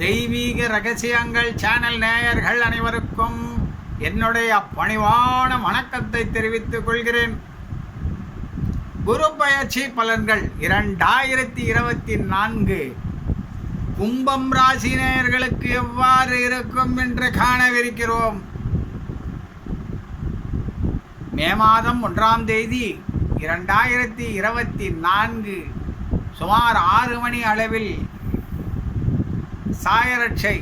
தெய்வீக ரகசியங்கள் சேனல் நேயர்கள் அனைவருக்கும் என்னுடைய பணிவான வணக்கத்தை தெரிவித்துக் கொள்கிறேன். குரு பயிற்சி பலன்கள் இரண்டாயிரத்தி இருபத்தி நான்கு. கும்பம் ராசி நேயர்களுக்கு எவ்வாறு இருக்கும் என்று காணவிருக்கிறோம். மே மாதம் ஒன்றாம் தேதி இரண்டாயிரத்தி இருபத்தி நான்கு சுமார் ஆறு மணி அளவில் சாயரட்சை.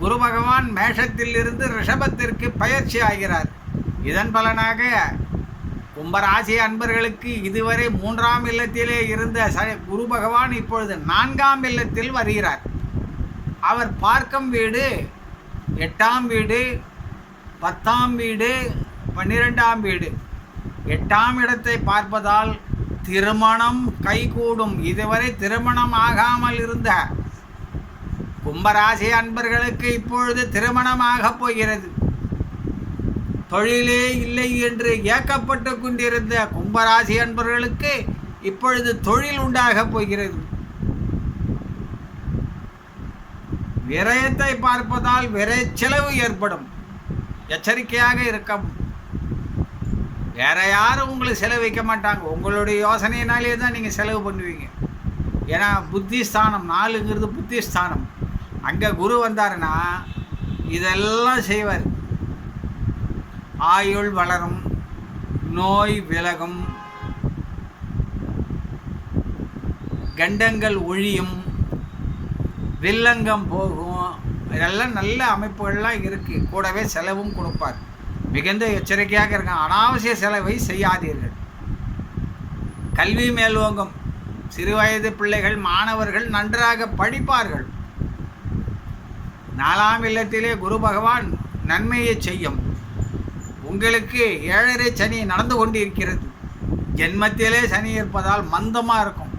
குரு பகவான் மேஷத்தில் இருந்து ரிஷபத்திற்கு பயிற்சி ஆகிறார். இதன் பலனாக கும்பராசி அன்பர்களுக்கு இதுவரை மூன்றாம் இல்லத்திலே இருந்த ச குரு பகவான் இப்பொழுது நான்காம் இல்லத்தில் வருகிறார். அவர் பார்க்கும் வீடு எட்டாம் வீடு பத்தாம் வீடு பன்னிரெண்டாம் வீடு. எட்டாம் இடத்தை பார்ப்பதால் திருமணம் கைகூடும். இதுவரை திருமணம் ஆகாமல் இருந்த கும்பராசி அன்பர்களுக்கு இப்பொழுது திருமணமாக போகிறது. தொழிலே இல்லை என்று ஏக்கப்பட்டு கொண்டிருந்த கும்பராசி அன்பர்களுக்கு இப்பொழுது தொழில் உண்டாக போகிறது. விரயத்தை பார்ப்பதால் விரை செலவு ஏற்படும். எச்சரிக்கையாக இருக்கவும் வேற யாரும் உங்களுக்கு செலவு வைக்க மாட்டாங்க. உங்களுடைய யோசனையினாலே தான் நீங்கள் செலவு பண்ணுவீங்க. ஏன்னா புத்திஸ்தானம் நாலுங்கிறது புத்திஸ்தானம். அங்கே குரு வந்தாருன்னா இதெல்லாம் செய்வார். ஆயுள் வளரும் நோய் விலகும். கண்டங்கள் ஒழியும் வில்லங்கம் போகும். இதெல்லாம் நல்ல அமைப்புகள்லாம் இருக்குது கூடவே செலவும் கொடுப்பார். மிகுந்த எச்சரிக்கையாக இருக்காங்க அனாவசிய செலவை செய்யாதீர்கள். கல்வி மேல்வோங்கும் சிறுவயது பிள்ளைகள் மாணவர்கள் நன்றாக படிப்பார்கள். நாலாம் இல்லத்திலே குரு பகவான் நன்மையை செய்யும். உங்களுக்கு ஏழரை சனி நடந்து கொண்டிருக்கிறது. ஜென்மத்திலே சனி இருப்பதால் மந்தமாக இருக்கும்.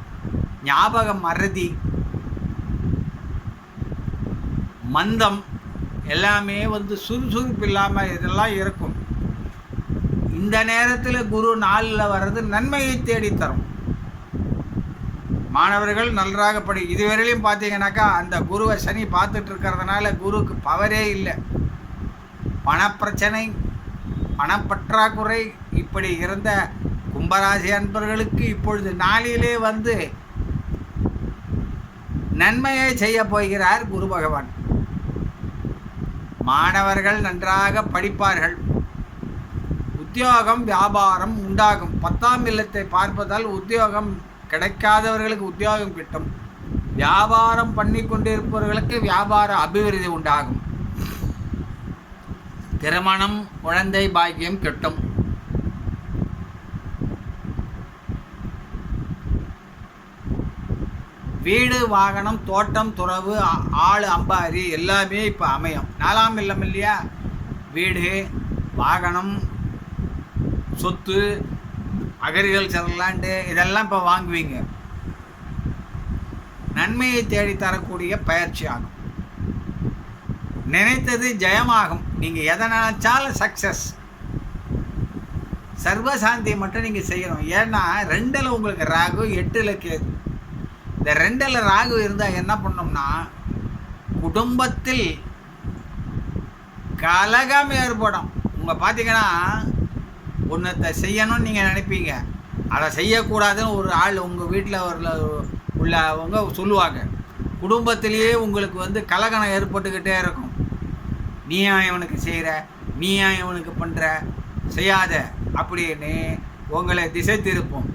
ஞாபகம் மறதி. மந்தம் எல்லாமே வந்து சுறுசுறுப்பு இல்லாமல் இதெல்லாம் இருக்கும். இந்த நேரத்தில் குரு நாளில் வர்றது நன்மையை தேடித்தரும். மாணவர்கள் நன்றாக படி இதுவரையிலையும் பார்த்தீங்கன்னாக்கா அந்த குருவை சனி பார்த்துட்டு இருக்கிறதுனால குருக்கு பவரே இல்லை. பணப்பிரச்சனை பணப்பற்றாக்குறை இப்படி இருந்த கும்பராசி அன்பர்களுக்கு இப்பொழுது நாளிலே வந்து நன்மையை செய்ய போகிறார் குரு பகவான். மாணவர்கள் நன்றாக படிப்பார்கள். உத்தியோகம் வியாபாரம் உண்டாகும். பத்தாம் இல்லத்தை பார்ப்பதால் உத்தியோகம் கிடைக்காதவர்களுக்கு உத்தியோகம் கிட்டும். வியாபாரம் பண்ணி கொண்டிருப்பவர்களுக்கு வியாபார அபிவிருத்தி உண்டாகும். திருமணம் குழந்தை பாக்கியம் கிட்டும். வீடு வாகனம் தோட்டம் துறவு ஆள் அம்பாரி எல்லாமே இப்போ அமையும். நாலாம் இல்லம் இல்லையா? வீடு வாகனம் சொத்து அக்ரிகல்ச்சர் லேண்டு இதெல்லாம் இப்போ வாங்குவீங்க. நன்மையை தேடி தரக்கூடிய பயிற்சி ஆகும். நினைத்தது ஜெயமாகும். நீங்கள் எதை நினைச்சாலும் சக்ஸஸ் சர்வசாந்தியை மட்டும் நீங்கள் செய்யணும். ஏன்னா ரெண்டில் உங்களுக்கு ராகு எட்டில் கேது. இந்த ரெண்டில் ராகு இருந்தால் என்ன பண்ணோம்னா குடும்பத்தில் கலகம் ஏற்படும். உங்கள் பார்த்தீங்கன்னா ஒன்றத்தை செய்யணும்னு நீங்கள் நினைப்பீங்க. அதை செய்யக்கூடாதுன்னு ஒரு ஆள் உங்கள் வீட்டில் ஒரு உள்ளவங்க சொல்லுவாங்க. குடும்பத்திலேயே உங்களுக்கு வந்து கலகணம் ஏற்பட்டுக்கிட்டே இருக்கும். நீ ஏன் இவனுக்கு செய்கிற நீ ஏன் இவனுக்கு பண்ணுற செய்யாத அப்படின்னு உங்களை திசை திருப்போம்.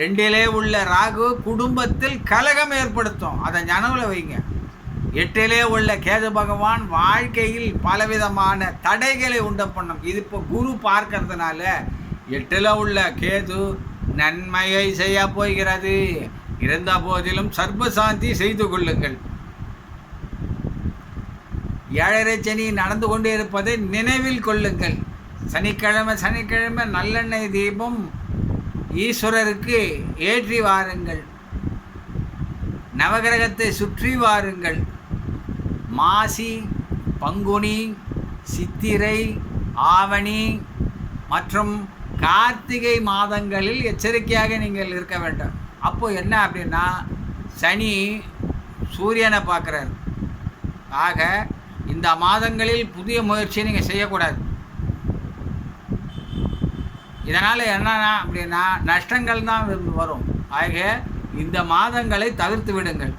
ரெண்டிலே உள்ள ராகு குடும்பத்தில் கலகம் ஏற்படுத்தும். அதை ஞானவில் வைங்க. எட்டிலே உள்ள கேது பகவான் வாழ்க்கையில் பலவிதமான தடைகளை உண்டு பண்ணும். இது இப்போ குரு பார்க்கறதுனால எட்டில் உள்ள கேது நன்மையை செய்ய போகிறது. இருந்த போதிலும் சர்வசாந்தி செய்து கொள்ளுங்கள். ஏழரை சனி நடந்து கொண்டே இருப்பதை நினைவில் கொள்ளுங்கள். சனிக்கிழமை சனிக்கிழமை நல்லெண்ணெய் தீபம் ஈஸ்வரருக்கு ஏற்றி வாருங்கள். நவகிரகத்தை சுற்றி வாருங்கள். மாசி பங்குனி சித்திரை ஆவணி மற்றும் கார்த்திகை மாதங்களில் எச்சரிக்கையாக நீங்கள் இருக்க வேண்டும். அப்போது என்ன அப்படின்னா சனி சூரியனை பார்க்குறாரு. ஆக இந்த மாதங்களில் புதிய முயற்சியை நீங்கள் செய்யக்கூடாது. இதனால் என்னன்னா அப்படின்னா நஷ்டங்கள் தான் வரும். ஆக இந்த மாதங்களை தவிர்த்து விடுங்கள்.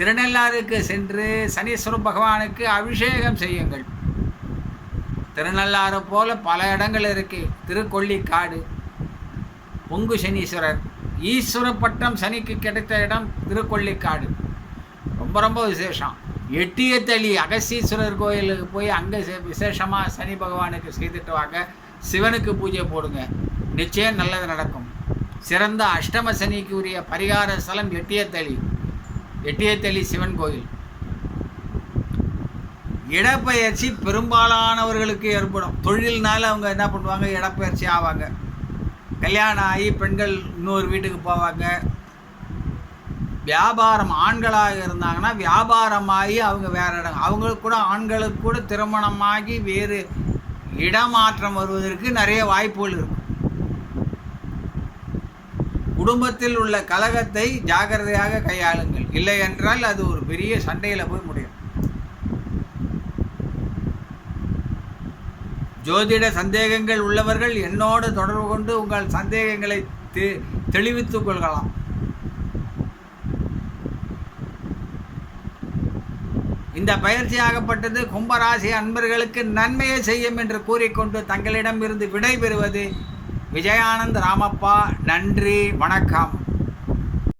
திருநள்ளாறுக்கு சென்று சனீஸ்வரன் பகவானுக்கு அபிஷேகம் செய்யுங்கள். திருநள்ளாறு போல பல இடங்கள் இருக்கு. திருக்கொள்ளிக்காடு பொங்கு சனீஸ்வரர் ஈஸ்வர பட்டம் சனிக்கு கிடைத்த இடம் திருக்கொள்ளிக்காடு. ரொம்ப ரொம்ப விசேஷம். எட்டியத்தளி அகஸ்தீஸ்வரர் கோயிலுக்கு போய் அங்கே விசேஷமாக சனி பகவானுக்கு செய்துட்டு வாங்க. சிவனுக்கு பூஜை போடுங்க. நிச்சயம் நல்லது நடக்கும். சிறந்த அஷ்டம சனிக்கு உரிய பரிகார ஸ்தலம் எட்டியத்தளி எட்டியத்தளி சிவன் கோயில். இடப்பெயர்ச்சி பெரும்பாலானவர்களுக்கு ஏற்படும். தொழில்னால அவங்க என்ன பண்ணுவாங்க? இடப்பெயர்ச்சி ஆவாங்க. கல்யாணம் ஆகி பெண்கள் இன்னொரு வீட்டுக்கு போவாங்க. வியாபாரம் ஆண்களாக இருந்தாங்கன்னா வியாபாரமாகி அவங்க வேறு இடம். அவங்களுக்கு கூட ஆண்களுக்கு கூட திருமணமாகி வேறு இடமாற்றம் வருவதற்கு நிறைய வாய்ப்புகள் இருக்கும் குடும்பத்தில் உள்ள கலகத்தை ஜாகிரதையாக கையாளுங்கள். இல்லை என்றால் அது ஒரு பெரிய சண்டையில் போய் முடியும். ஜோதிட சந்தேகங்கள் உள்ளவர்கள் என்னோடு தொடர்பு கொண்டு உங்கள் சந்தேகங்களை தெ தெளிவித்துக் கொள்ளலாம் இந்த பயிற்சியாகப்பட்டது கும்பராசி அன்பர்களுக்கு நன்மையை செய்யும் என்று கூறிக்கொண்டு தங்களிடமிருந்து விடை பெறுவது விஜயானந்த் ராமப்பா நன்றி வணக்கம்.